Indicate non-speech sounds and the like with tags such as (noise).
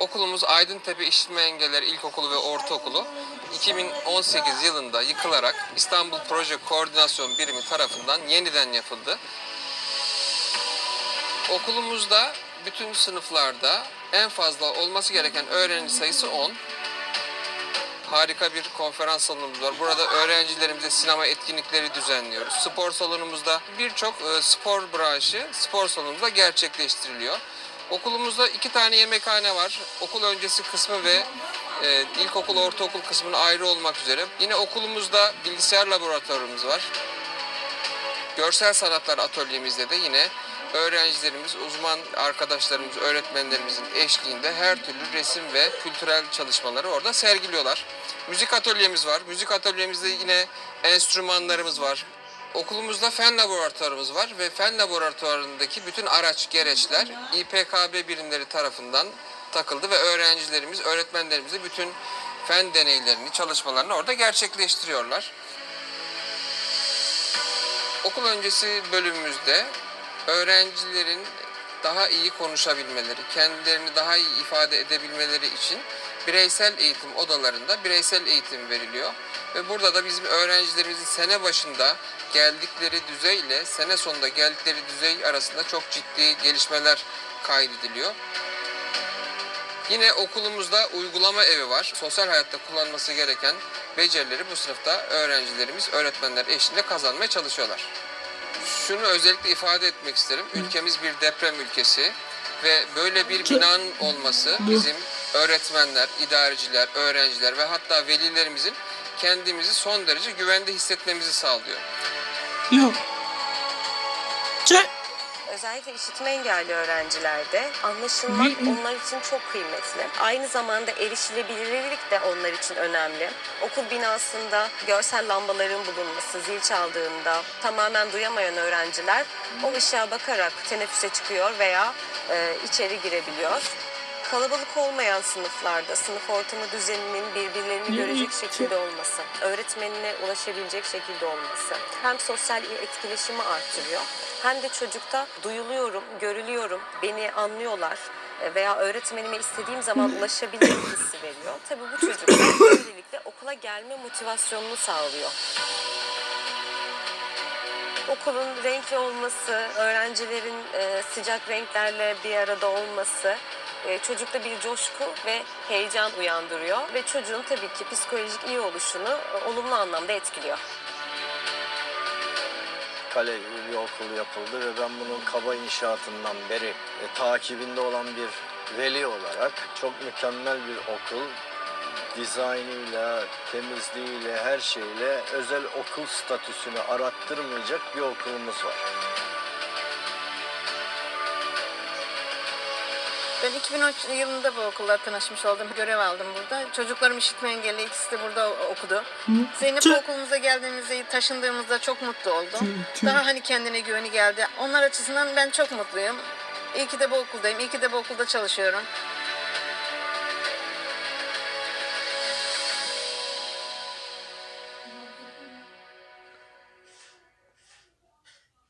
Okulumuz Aydıntepe İşitme Engelleri İlkokulu ve Ortaokulu 2018 yılında yıkılarak İstanbul Proje Koordinasyon Birimi tarafından yeniden yapıldı. Okulumuzda bütün sınıflarda en fazla olması gereken öğrenci sayısı 10. Harika bir konferans salonumuz var. Burada öğrencilerimize sinema etkinlikleri düzenliyoruz. Spor salonumuzda birçok e, spor branşı spor salonumuzda gerçekleştiriliyor. Okulumuzda iki tane yemekhane var. Okul öncesi kısmı ve e, ilkokul, ortaokul kısmının ayrı olmak üzere. Yine okulumuzda bilgisayar laboratuvarımız var. Görsel sanatlar atölyemizde de yine öğrencilerimiz, uzman arkadaşlarımız, öğretmenlerimizin eşliğinde her türlü resim ve kültürel çalışmaları orada sergiliyorlar. Müzik atölyemiz var. Müzik atölyemizde yine enstrümanlarımız var. Okulumuzda fen laboratuvarımız var ve fen laboratuvarındaki bütün araç gereçler İPKB birimleri tarafından takıldı ve öğrencilerimiz, öğretmenlerimiz de bütün fen deneylerini, çalışmalarını orada gerçekleştiriyorlar. Okul öncesi bölümümüzde öğrencilerin daha iyi konuşabilmeleri, kendilerini daha iyi ifade edebilmeleri için bireysel eğitim odalarında bireysel eğitim veriliyor. Ve burada da bizim öğrencilerimizin sene başında geldikleri düzey ile sene sonunda geldikleri düzey arasında çok ciddi gelişmeler kaydediliyor. Yine okulumuzda uygulama evi var. Sosyal hayatta kullanması gereken becerileri bu sınıfta öğrencilerimiz, öğretmenler eşliğinde kazanmaya çalışıyorlar. Şunu özellikle ifade etmek isterim. Ülkemiz bir deprem ülkesi ve böyle bir binanın olması bizim öğretmenler, idareciler, öğrenciler ve hatta velilerimizin kendimizi son derece güvende hissetmemizi sağlıyor. Yok. Çek. Özellikle işitme engelli öğrencilerde anlaşılmak onlar için çok kıymetli. Aynı zamanda erişilebilirlik de onlar için önemli. Okul binasında görsel lambaların bulunması, zil çaldığında tamamen duyamayan öğrenciler o ışığa bakarak teneffüse çıkıyor veya e, içeri girebiliyor. Kalabalık olmayan sınıflarda sınıf ortamı düzeninin birbirlerini görecek şekilde olması, öğretmenine ulaşabilecek şekilde olması hem sosyal etkileşimi artırıyor hem de çocukta duyuluyorum, görülüyorum, beni anlıyorlar e, veya öğretmenime istediğim zaman (coughs) ulaşabilirim hissi veriyor. Tabii bu çocuklar böylelikle okula gelme motivasyonunu sağlıyor. Okulun renkli olması, öğrencilerin e, sıcak renklerle bir arada olması e, çocukta bir coşku ve heyecan uyandırıyor ve çocuğun tabii ki psikolojik iyi oluşunu e, olumlu anlamda etkiliyor. Kale bir okul yapıldı ve ben bunun kaba inşaatından beri e, takibinde olan bir veli olarak çok mükemmel bir okul dizaynıyla, temizliğiyle, her şeyle özel okul statüsünü arattırmayacak bir okulumuz var. Ben 2013 yılında bu okulda tanışmış oldum. Görev aldım burada. Çocuklarım işitme engelli ikisi de burada okudu. Zeynep Tüh. okulumuza geldiğimizde, taşındığımızda çok mutlu oldu. Tüh, tüh. Daha hani kendine güveni geldi. Onlar açısından ben çok mutluyum. İyi ki de bu okuldayım. İyi ki de bu okulda çalışıyorum.